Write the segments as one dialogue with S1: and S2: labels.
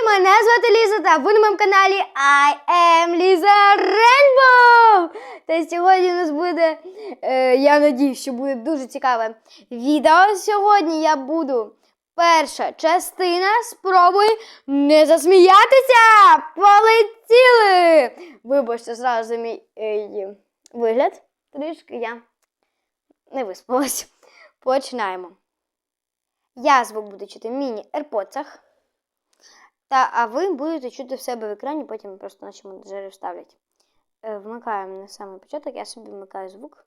S1: Друзі, мене звати Ліза, та ви на моєму каналі I am Lisa Rainbow. Та сьогодні у нас буде, е, я надію, що буде дуже цікаве відео. Сьогодні я буду перша частина спробуй не засміятися. Полетіли! Вибачте зразу мій е, вигляд. Трішки я не виспалась. Починаємо. Я звук буду чути в міні-ерпоцах. Та, а ви будете чути в себе в екрані, потім просто наші монтажери вставлять. Е, вмикаємо на самий початок, я собі вмикаю звук.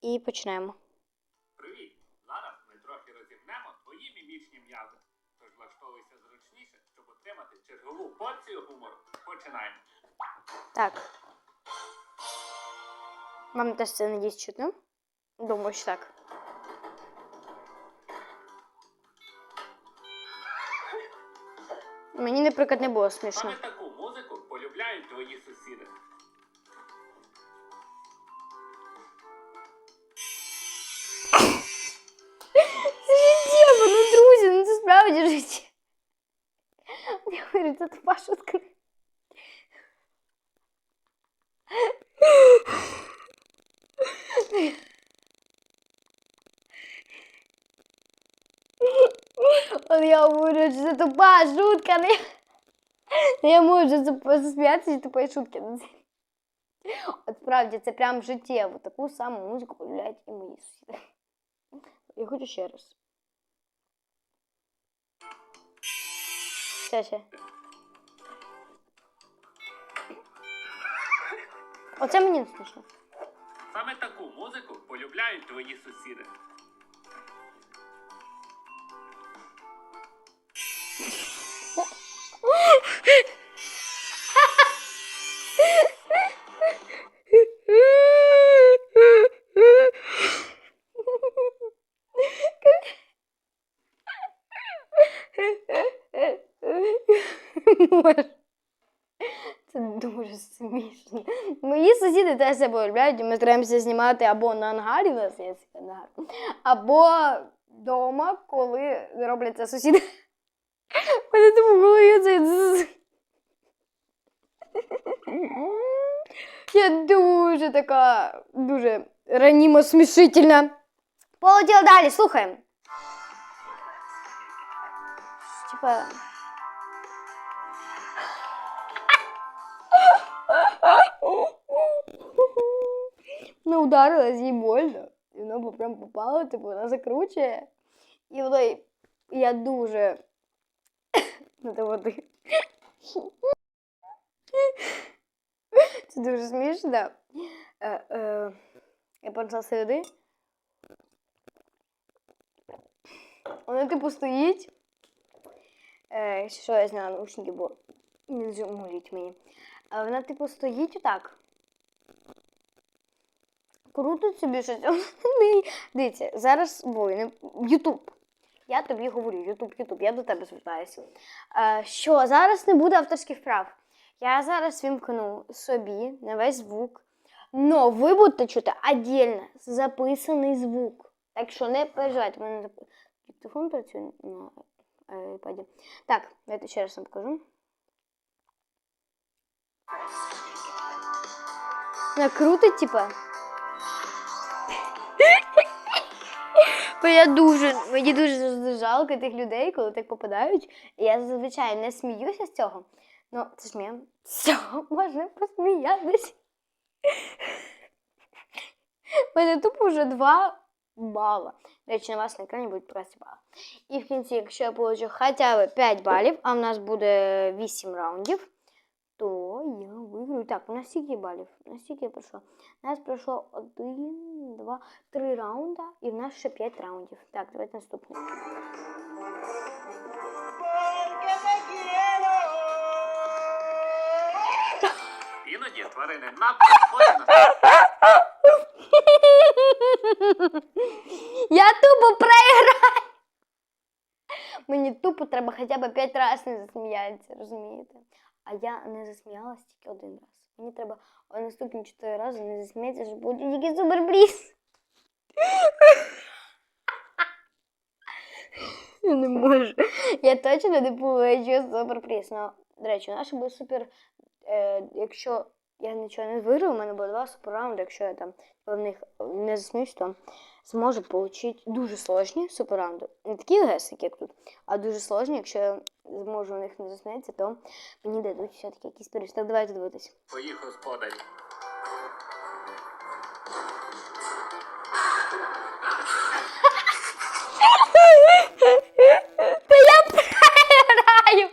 S1: І починаємо.
S2: Привіт! Зараз ми трохи розімнемо твої мімічні м'язи. Тож влаштовуйся зручніше, щоб отримати чергову порцію гумору. Починаємо.
S1: Так. Вам теж це надіюсь чутно? Думаю, що так. Мені, наприклад, не було смішно.
S2: Саме таку музику полюбляють твої сусіди.
S1: Це життєво, ну друзі, ну це справді життя. Я говорю, це тупа шутка. От я говорю, що це тупа шутка. Не... Не я можу засміятися тупої шутки. От справді, це прям життєво. Таку саму музику полюбляють і мої сусіди. Я хочу ще раз. Ще, ще. Оце мені не смішно.
S2: Саме таку музику полюбляють твої сусіди.
S1: Це дуже смішно. Мої сусіди теж це полюбляють, ми стараємося знімати або на ангарі, у нас є або вдома, коли роблять це сусіди. У Мене типу в голові цей дзз. Я дуже така, дуже ранімо смішительна. Полетіли далі, слухаємо. Типа. Ну, ударилась їй больно. І воно прям попало, типу, вона закручує. І воно й- я дуже. До води. Це дуже смішно. Е, е, я почала сюди. Вона, типу, стоїть. Е, що я зняла наушники, бо не зумоліть мені. Вона, типу, стоїть отак. Крутить собі щось. Дивіться, зараз воїни. Ютуб. Я тобі говорю, Ютуб, Ютуб, я до тебе звертаюся. Е, що зараз не буде авторських прав. Я зараз вімкну собі на весь звук. Но ви будете чути отдельно записаний звук. Так що не переживайте, у мене диктофон працює на iPad. Так, давайте ще раз вам покажу. Накрутить, типа. Бо я дуже, мені дуже жалко тих людей, коли так попадають. Я зазвичай не сміюся з цього. Ну, це ж мем. З цього можна посміятися. У мене тупо вже два бала. Речі, на вас на екрані будуть просто бали. І в кінці, якщо я получу хоча б 5 балів, а в нас буде 8 раундів, то я виграю. Так, у нас скільки балів? У нас скільки пройшло? У нас пройшло 1, 2, 3 раунда, і в нас ще 5 раундів. Так, давайте наступний.
S2: Іноді тварини надто схожі на
S1: Я тупо проіграю. Мені тупо треба хоча б 5 разів не засміятися, розумієте? А я не засміялась тільки один раз. Мені треба наступні 4 рази не засміятися, щоб був тільки суперприз. Я не можу. Я точно не получу суперприз. Ну, до речі, у нас буде супер. Е, якщо я нічого не виграю, у мене буде два суперраунди. Якщо я там в них не засміюсь, то зможу отримати дуже сложні суперраунди. Не такі легесенькі, як тут, а дуже сложні. Якщо зможу у них не засміятися, то мені дадуть все-таки якийсь приз. Так, давайте дивитись.
S2: Твоїх господарів.
S1: Та я програю.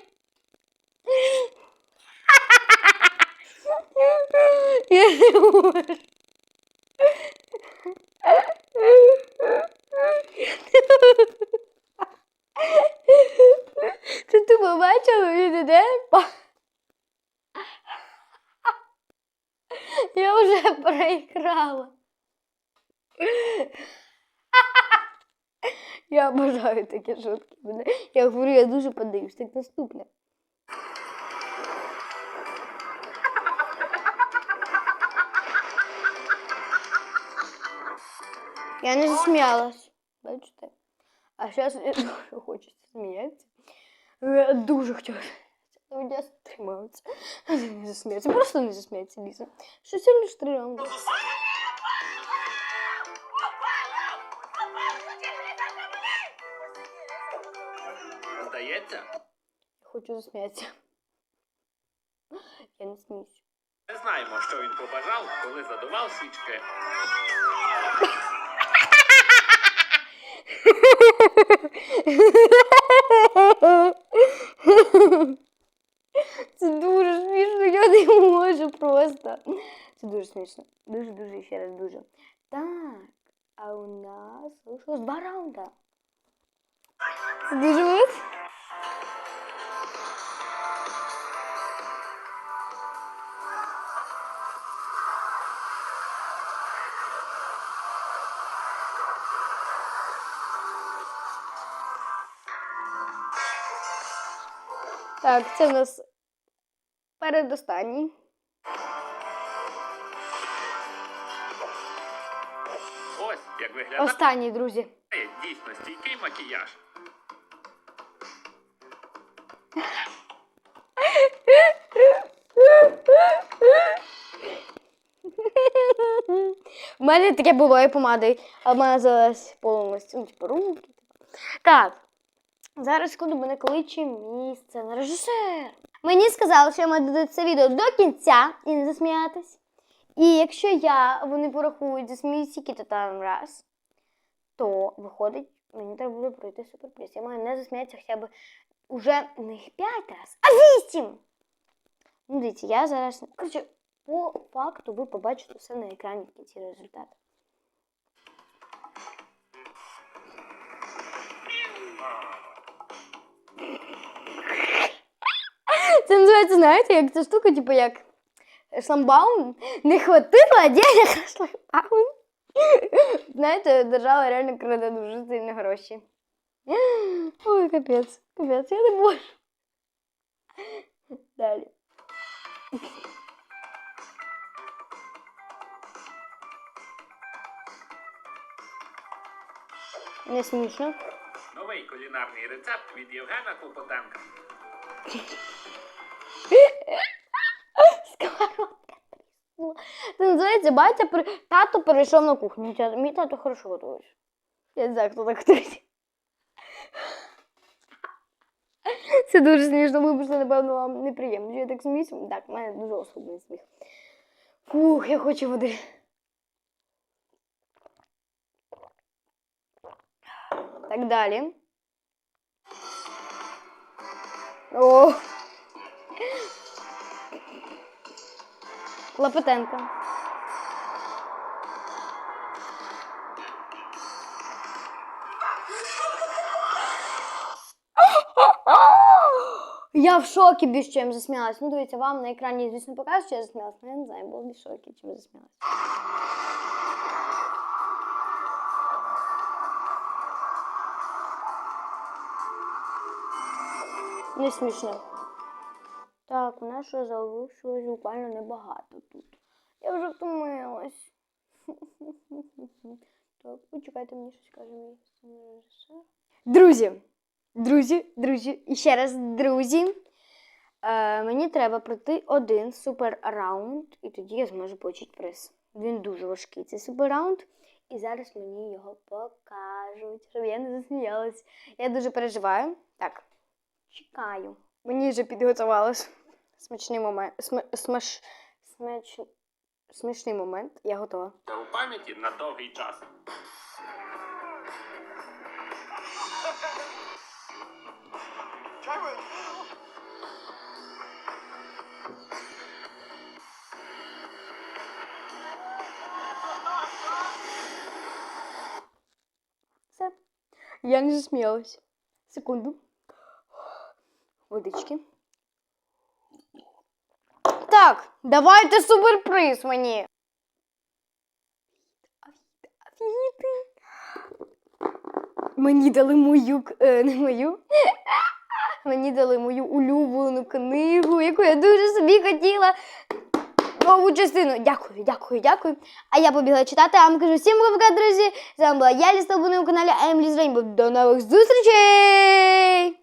S1: Я не можу. побачила, він іде? па- Я вже проіграла. Я обожаю такі шутки. Мене- Я говорю, я дуже подаюсь. Так наступне. Я не засміялась. Бачите? А зараз я дуже хочеться сміятися. Я дуже хотіла. Я стримаюся. Не засміятися. Просто не засміятися, Ліза. Що сильно ж три раунди.
S2: Здається,
S1: хочу засміятися. Я не сміюсь.
S2: не знаємо, що він побажав, коли задував свічки.
S1: Це дуже смішно, я не можу просто. Це дуже смішно. Дуже, дуже ще раз дуже. Так, а у нас залишилось два раунда. Це. Так, це в нас передостанній.
S2: Ось як виглядає
S1: Останній, друзі.
S2: дійсно стійкий макіяж.
S1: У мене таке було і помадою, а в мене залилась повністю, ну, типу, руки. Так, зараз секунду мене кличе мій сценарежисер. Мені сказали, що я маю додати це відео до кінця і не засміятись. І якщо я, вони порахують, засміють тільки то там раз, то виходить, мені треба буде пройти суперприз. Я маю не засміятися хоча б уже не 5 раз, а 8! Ну, дивіться, я зараз. Коротше, по факту ви побачите все на екрані в кінці результат. Це називається, знаєте, як ця штука, типу як шламбаун. Не хватило денег на шламбаун. Знаєте, держава реально краде дуже сильно гроші. Ой, капець, капець, я не можу. Далі. Не смішно.
S2: Новий кулінарний рецепт від Євгена Клопотенка.
S1: Це називається батя при... тато перейшов на кухню. Мій тато хорошо готує. Я не знаю, хто так готує. Це дуже смішно, вибачте, напевно, вам неприємно. Я так сміюсь. Так, в мене дуже особливий сміх. Фух, я хочу води. Так далі. О! Клопотенко. Я в шокі більш чим засміялась. Ну, дивіться, вам на екрані, звісно, показує, що я засміялась, але я не знаю, була більш шокі, чим засміялась. Не смішно. Так, у нас ще залишилось буквально небагато тут. Я вже втомилась. Так, почекайте, мені щось каже мій режисер. Друзі, Друзі, друзі, і ще раз, друзі. Е, мені треба пройти один супер раунд, і тоді я зможу отримати приз. Він дуже важкий, цей супер раунд. І зараз мені його покажуть, щоб я не засміялась. Я дуже переживаю. Так, чекаю. Мені вже підготувалось. Смачний момент. См... Смаш... Смач... Смішний момент. Я готова.
S2: Та у пам'яті на довгий час.
S1: Все. Я не засміялась. Секунду. Водички. Так, давайте суперприз мені. Мені дали мою, е, не мою. Мені дали мою улюблену книгу, яку я дуже собі хотіла. Нову частину. Дякую, дякую, дякую. А я побігла читати. А вам кажу всім пока, друзі. З вами була я, Ліста, на каналі Емліс Рейнбо. До нових зустрічей!